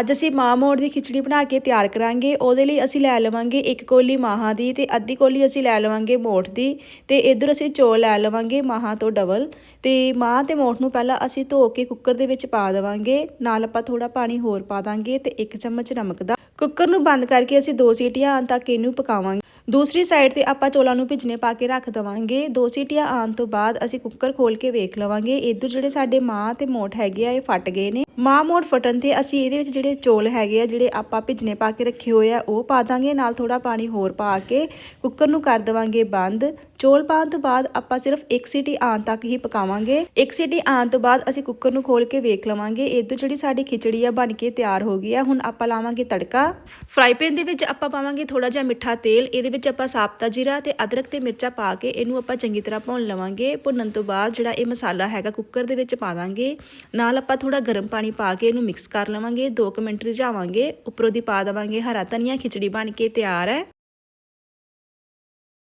ਅੱਜ ਅਸੀਂ ਮਾਂ ਮੋੜ ਦੀ ਖਿਚੜੀ ਬਣਾ ਕੇ ਤਿਆਰ ਕਰਾਂਗੇ। ਉਹਦੇ ਲਈ ਅਸੀਂ ਲੈ ਲਵਾਂਗੇ ਇੱਕ ਕੋਲੀ ਮਾਹਾਂ ਦੀ ਤੇ ਅੱਧੀ ਕੋਲੀ ਅਸੀਂ ਲੈ ਲਵਾਂਗੇ ਮੋਠ ਦੀ ਤੇ ਇਧਰ ਅਸੀਂ ਚੌਲ ਲੈ ਲਵਾਂਗੇ ਮਾਹਾਂ ਤੋਂ ਡਬਲ ਤੇ ਮਾਂ ਤੇ ਮੋਠ ਨੂੰ ਪਹਿਲਾਂ ਅਸੀਂ ਧੋ ਕੇ ਕੁੱਕਰ ਦੇ ਵਿੱਚ ਪਾ ਦੇਵਾਂਗੇ। ਨਾਲ ਆਪਾਂ ਥੋੜਾ ਪਾਣੀ ਹੋਰ ਪਾ ਦਾਂਗੇ ਤੇ ਇੱਕ ਚਮਚ ਨਮਕ ਦਾ ਕੁੱਕਰ ਨੂੰ ਬੰਦ ਕਰਕੇ ਅਸੀਂ ਦੋ ਸੀਟੀਆਂ ਆਉਣ ਤੱਕ ਇਹਨੂੰ ਪਕਾਵਾਂਗੇ। ਦੂਸਰੀ ਸਾਈਡ ਤੇ ਆਪਾਂ ਚੋਲਾਂ ਨੂੰ ਭਿੱਜਨੇ ਪਾ ਕੇ ਰੱਖ ਦਵਾਂਗੇ। ਦੋ ਸੀਟੀਆਂ ਆਉਣ ਤੋਂ ਬਾਅਦ ਅਸੀਂ ਕੁੱਕਰ ਖੋਲ ਕੇ ਵੇਖ ਲਵਾਂਗੇ। ਇਧਰ ਜਿਹੜੇ ਸਾਡੇ ਮਾਂ ਤੇ ਮੋਠ ਹੈਗੇ ਆ, ਇਹ ਫਟ ਗਏ ਨੇ। ਮਾਂ ਮੋੜ ਫਟਣ ਤੇ ਅਸੀਂ ਇਹਦੇ ਵਿੱਚ ਜਿਹੜੇ ਚੋਲ ਹੈਗੇ ਆ, ਜਿਹੜੇ ਆਪਾਂ ਭਿੱਜਨੇ ਪਾ ਕੇ ਰੱਖੇ ਹੋਏ ਆ, ਉਹ ਪਾ ਦਾਂਗੇ, ਨਾਲ ਥੋੜਾ ਪਾਣੀ ਹੋਰ ਪਾ ਕੇ ਕੁੱਕਰ ਨੂੰ ਕਰ ਦਵਾਂਗੇ ਬੰਦ। ਚੋਲ ਪਾਉਣ ਤੋਂ ਬਾਅਦ ਆਪਾਂ ਸਿਰਫ ਇੱਕ ਸੀਟੀ ਆਉਣ ਤੱਕ ਹੀ ਪਕਾਵਾਂਗੇ। ਇੱਕ ਸੀਟੀ ਆਉਣ ਤੋਂ ਬਾਅਦ ਅਸੀਂ ਕੁੱਕਰ ਨੂੰ ਖੋਲ ਕੇ ਵੇਖ ਲਵਾਂਗੇ। ਇਧਰ ਜਿਹੜੀ ਸਾਡੀ ਖਿਚੜੀ ਆ, ਬਣ ਕੇ ਤਿਆਰ ਹੋ ਗਈ ਆ। ਹੁਣ ਆਪਾਂ ਲਾਵਾਂਗੇ ਤੜਕਾ। ਫਰਾਈ ਪੈਨ ਦੇ ਵਿੱਚ ਆਪਾਂ ਪਾਵਾਂਗੇ ਥੋੜਾ ਜਿਹਾ ਮਿੱਠਾ ਤੇਲ। ਇਹਦੇ ਵਿੱਚ ਆਪਾਂ ਸਾਬਤਾ ਜੀਰਾ ਤੇ ਅਦਰਕ ਤੇ ਮਿਰਚਾਂ ਪਾ ਕੇ ਇਹਨੂੰ ਆਪਾਂ ਚੰਗੀ ਤਰ੍ਹਾਂ ਭੁੰਨ ਲਵਾਂਗੇ। ਭੁੰਨਣ ਤੋਂ ਬਾਅਦ ਜਿਹੜਾ ਇਹ ਮਸਾਲਾ ਹੈਗਾ, ਕੁੱਕਰ ਦੇ ਵਿੱਚ ਪਾ ਦਾਂਗੇ। ਨਾਲ ਆਪਾਂ ਥੋੜਾ ਗਰਮ ਪਾਣੀ ਪਾਣੀ ਪਾ ਕੇ ਇਹਨੂੰ ਮਿਕਸ ਕਰ ਲਵਾਂਗੇ 2 ਮਿੰਟ ਰਿਝਾਵਾਂਗੇ, ਉੱਪਰੋਂ ਦੀ ਪਾ ਦੇਵਾਂਗੇ ਹਰਾ ਧਨੀਆ ਖਿਚੜੀ ਬਣ ਕੇ ਤਿਆਰ ਹੈ।